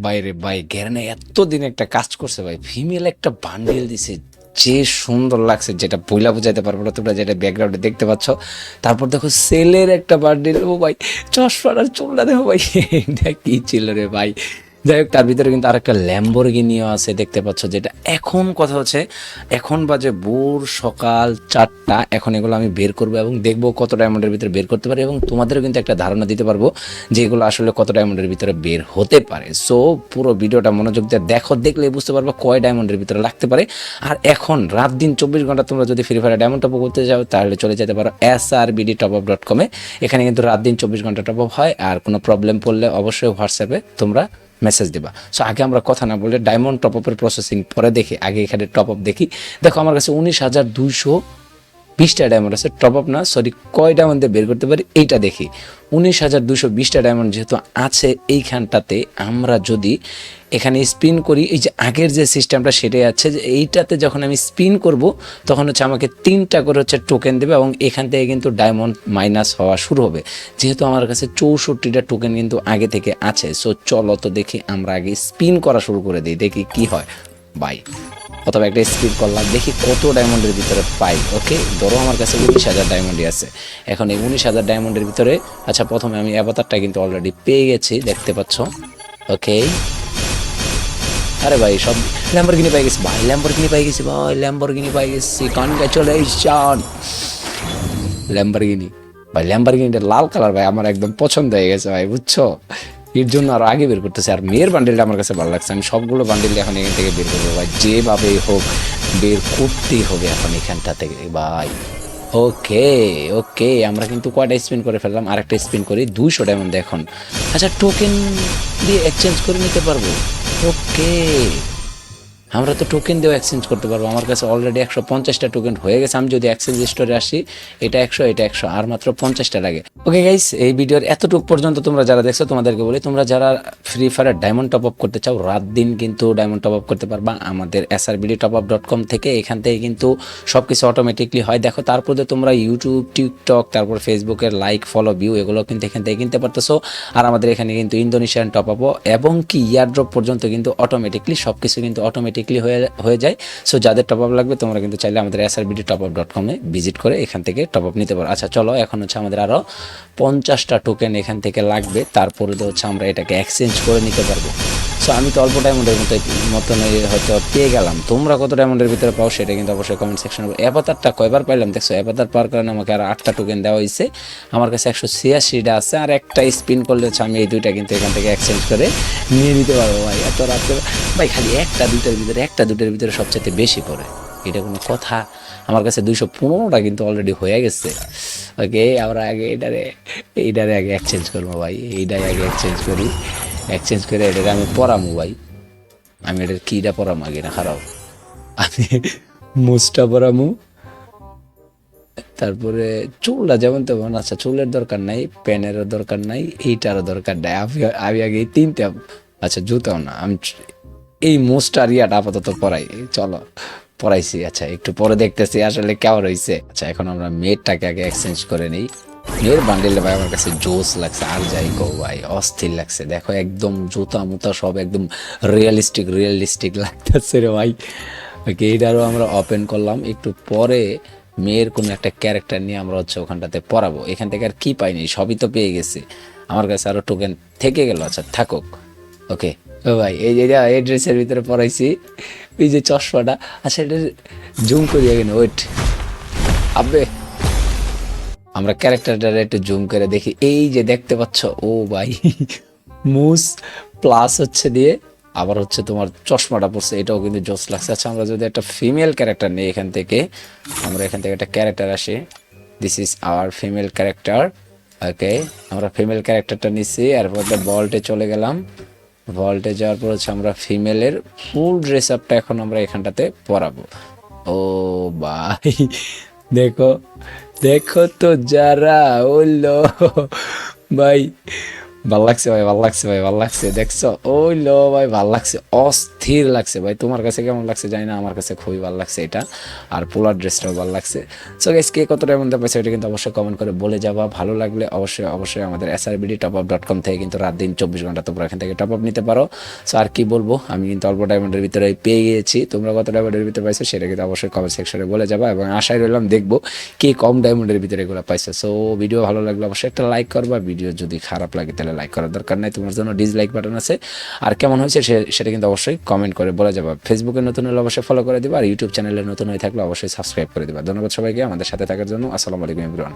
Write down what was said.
বাইরে, ভাই গ্যারেনে এতদিন একটা কাজ করছে ভাই। ফিমেল একটা বান্ডিল দিছে, যে সুন্দর লাগছে, যেটা বইলা বুঝাইতে পারব না তোমরা যেটা ব্যাকগ্রাউন্ডে দেখতে পাচ্ছ। তারপর দেখো সেলের একটা বান্ডিল ও ভাই চশমাটার চুলটা দেখো ভাই, এটা কি ছিল রে ভাই? যাই হোক, তার ভিতরে কিন্তু আরেকটা ল্যাম্বরগিনিও আছে, দেখতে পাচ্ছ যেটা এখন কথা হচ্ছে, এখন বাজে ভোর সকাল চারটা, এখন এগুলো আমি বের করব এবং দেখব কত ডায়মন্ডের ভিতরে বের করতে পারি এবং তোমাদেরও কিন্তু একটা ধারণা দিতে পারব যে এগুলো আসলে কত ডায়মন্ডের ভিতরে বের হতে পারে। সো পুরো ভিডিওটা মনোযোগ দিয়ে দেখো, দেখলে বুঝতে পারব কয় ডায়মন্ডের ভিতরে লাগতে পারে। আর এখন রাত দিন চব্বিশ ঘণ্টা তোমরা যদি ফ্রি ফায়ার ডায়মন্ড টপ করতে যাও, তাহলে চলে যেতে পারো S R BD top up dot কমে এখানে কিন্তু রাত দিন চব্বিশ ঘণ্টা টপ আপ হয়, আর কোনো প্রবলেম পড়লে অবশ্যই হোয়াটসঅ্যাপে তোমরা মেসেজ দেবা। সো আগে আমরা কথা না বলে ডায়মন্ড টপ আপের প্রসেসিং পরে দেখি, আগে এখানে টপ আপ দেখি। দেখো, আমার কাছে উনিশ হাজার দুইশো বিশটা ডায়মন্ড আছে টপ আপ না সরি কয় ডায়মন্ড বের করতে পারি, এইটা দেখি। উনিশ হাজার দুশো বিশটা ডায়মন্ড যেহেতু আছে এইখানটাতে, আমরা যদি এখানে স্পিন করি, এই যে আগের যে সিস্টেমটা সেটাই আছে, যে এইটাতে যখন আমি স্পিন করব, তখন হচ্ছে আমাকে তিনটা করে হচ্ছে টোকেন দেবে এবং এখান থেকে কিন্তু ডায়মন্ড মাইনাস হওয়া শুরু হবে। যেহেতু আমার কাছে চৌষট্টিটা টোকেন কিন্তু আগে থেকে আছে সো চলো তো দেখি আমরা আগে স্পিন করা শুরু করে দিই, দেখি কি হয়। বাই অথবা একটা স্পিড করলাম দেখি কত ডায়মন্ডের ভিতরে পাই। ওকে ধরো আমার কাছে উনিশ হাজার ডায়মন্ডই আছে। এখন এই উনিশ হাজার ডায়মন্ডের ভিতরে আচ্ছা প্রথমে আমি অ্যাভাতারটা কিন্তু অলরেডি পেয়ে গেছি, দেখতে পাচ্ছ। ওকে আরে ভাই, সব ল্যাম্বরগিনি পাই গেছি। ভাই ল্যাম্বরগিনি পাই গেছি, ভাই ল্যাম্বরগিনি পাই গেছি। কনগ্রাচুলেশন ল্যাম্বরগিনি ভাই ল্যাম্বরগিনিটা লাল কালার ভাই, আমার একদম পছন্দ হয়ে গেছে, ভাই, বুঝছ? এর জন্য আর আগে বের করতেছে। আর মেয়ের বান্ডিলটা আমার কাছে ভালো লাগছে। আমি সবগুলো বান্ডিল এখন এখান থেকে বের করব ভাই। যেভাবেই হোক, বের করতেই হবে এখন এখানটা থেকে ভাই। ওকে ওকে, আমরা কিন্তু কয়টা স্পিন করে ফেললাম? আর একটা স্পিন করি, দুইশো ডায়মন্ড এখন। আচ্ছা টোকেন দিয়ে এক্সচেঞ্জ করে নিতে পারব। ওকে। আমরা তো টোকেন দিয়েও এক্সচেঞ্জ করতে পারব। আমার কাছে অলরেডি একশো পঞ্চাশটা টোকেন হয়ে গেছে। আমি যদি এক্সচেঞ্জ স্টোরে আসি, এটা একশো এটা একশো, আর মাত্র পঞ্চাশটা লাগে। ওকে গাইস এই ভিডিওর এতটুকু পর্যন্ত তোমরা যারা দেখছ, তোমাদেরকে বলি, তোমরা যারা free fire diamond top up করতে চাও, রাত দিন কিন্তু ডায়মন্ড টপ আপ করতে পারবা। আমাদের S R BD top up dot com থেকে এখান থেকে কিন্তু সব কিছু অটোমেটিকলি হয়। দেখো, তারপরে তোমরা ইউটিউব টিকটক তারপর ফেসবুকের লাইক ফলো ভিউ এগুলো কিন্তু এখান থেকে কিনতে পারতেছো। আর আমাদের এখানে কিন্তু ইন্দোনেশিয়ান টপ আপও এবং কি ইয়ারড্রপ পর্যন্ত কিন্তু অটোমেটিকলি সব কিছু কিন্তু অটোমেটিকলি হয়ে হয়ে যায়। সো যাদের টপ আপ লাগবে, তোমরা কিন্তু চাইলে আমাদের S R BD top up dot কমে ভিজিট করে এখান থেকে টপ আপ নিতে পারো। আচ্ছা চলো, এখন হচ্ছে আমাদের আরও পঞ্চাশটা টোকেন এখান থেকে লাগবে। তারপরে তো হচ্ছে আমরা এটাকে এক্সচেঞ্জ করে নিতে পারব। সো আমি তো অল্প ডায়মন্ডের মতো মতন হয়তো পেয়ে গেলাম। তোমরা কত ডায়মন্ডের ভিতরে পাও সেটা কিন্তু অবশ্যই কমেন্ট সেকশনে অ্যাপাতারটা কয়বার পাইলাম? দেখছ অ্যাপাতার পাওয়ার কারণে আমাকে আর আটটা টোকেন দেওয়া হয়েছে আমার কাছে একশো ছিয়াশিটা আছে, আর একটা স্পিন করলে হচ্ছে আমি এই দুইটা কিন্তু এখান থেকে এক্সচেঞ্জ করে নিয়ে নিতে পারব। ভাই, এত রাত্রে ভাই, খালি একটা দুইটার ভিতরে, একটা দুইটার ভিতরে সবচেয়ে বেশি পড়ে। এটা কোনো কথা। আমার কাছে দুইশো পনেরোটা কিন্তু অলরেডি হয়ে গেছে। ওকে আমরা আগে এটারে, এইটারে আগে এক্সচেঞ্জ করব ভাই। এইটাই আগে এক্সচেঞ্জ করি। এক্সচেঞ্জ করে এটাকে আমি পড়ামু ভাই। আমি এটার কিটা পড়ামু আগে না, খারাপ। আমি মুসটা পড়ামু তারপরে চুলটা যেমন তেমন আচ্ছা চুলের দরকার নাই, প্যানেরও দরকার নাই, এইটারও দরকার নাই। আমি আগে এই তিনটা আচ্ছা জুতাও না, আমি এই মোস্ট আর ইয়াটা আপাতত পড়াই চলো পড়াইছি আচ্ছা একটু পরে দেখতেছি আসলে কেমন হয়েছে আচ্ছা এখন আমরা মেয়েরটাকে আগে এক্সচেঞ্জ করে নিই। মেয়ের বান্ডেলে ভাই আমার কাছে জোস লাগছে, আর যাই গো ভাই, অস্থির লাগছে। দেখো একদম জুতা মুতা সব একদম রিয়েলিস্টিক রিয়েলিস্টিক লাগতেছে রে ভাই। ওকে এইটারও আমরা ওপেন করলাম। একটু পরে মেয়ের কোনো একটা ক্যারেক্টার নিয়ে আমরা হচ্ছে ওখানটাতে পড়াবো। এখান থেকে আর কি পাইনি, সবই তো পেয়ে গেছি। আমার কাছে আরও টোকেন থেকে গেল আচ্ছা থাকুক। ওকে ও ভাই, এই যে, এই ড্রেসের ভিতরে পরাইছি এই যে চশমাটা আচ্ছা এটা জুম করি আগে ওয়েট আবে আমরা ক্যারেক্টারটা একটু জুম করে দেখি। এই যে দেখতে পাচ্ছ, ও ভাই, মুস প্লাস হচ্ছে দিয়ে আবার হচ্ছে তোমার চশমাটা পড়ছে এটাও কিন্তু জোস লাগছে। আচ্ছা আমরা যদি একটা ফিমেল ক্যারেক্টার নিই এখান থেকে, আমরা এখান থেকে একটা ক্যারেক্টার আসি। This is our female character okay আমরা ফিমেল ক্যারেক্টারটা নিচ্ছি এরপর একটা বল্টে চলে গেলাম। ভল্টে যাওয়ার পর হচ্ছে আমরা ফিমেলের ফুল ড্রেস আপটা এখন আমরা এখানটাতে পরাবো। ও ভাই, দেখো দেখো তো যারা ওলো ভাই। ভালো লাগছে ভাই ভালো লাগছে ভাই ভালো লাগছে দেখছ? ওই লো ভাই ভালো লাগছে অস্থির লাগছে ভাই তোমার কাছে কেমন লাগছে জানি না, আমার কাছে খুবই ভালো লাগছে এটা, আর পোলার ড্রেসটাও ভালো লাগছে। সো গাইস কে কতটা এমন পাইছে এটা কিন্তু অবশ্যই কমেন্ট করে বলে যাবা, ভালো লাগলে অবশ্যই অবশ্যই আমাদের SRBD top up dot com থেকে কিন্তু রাত দিন চব্বিশ ঘণ্টা তোমরা এখান থেকে টপ আপ নিতে পারো। সো আর কি বলব, আমি কিন্তু অল্প ডায়মন্ডের ভিতরে পেয়ে গিয়েছি, তোমরা কত ডায়মন্ডের ভিতরে পাইছো সেটা কিন্তু অবশ্যই কমেন্ট সেকশনে বলে যাবা, এবং আশায় রইলাম দেখব কে কম ডায়মন্ডের ভিতরে এগুলো পাইছো। সো ভিডিও ভালো লাগলে অবশ্যই একটা লাইক করবা ভিডিও যদি খারাপ লাগে তাহলে লাইক করার দরকার নাই। তোমার জন্য ডিসলাইক বাটন আছে। আর কেমন হয়েছে সেটা কিন্তু অবশ্যই কমেন্ট করে বলে যাবে। ফেসবুকে নতুন হলে অবশ্যই ফলো করে দিবা। আর ইউটিউব চ্যানেলে নতুন হয়ে থাকলে অবশ্যই সাবস্ক্রাইব করে দিবা। ধন্যবাদ সবাইকে আমাদের সাথে থাকার জন্য। আসসালামু আলাইকুম ইব্রান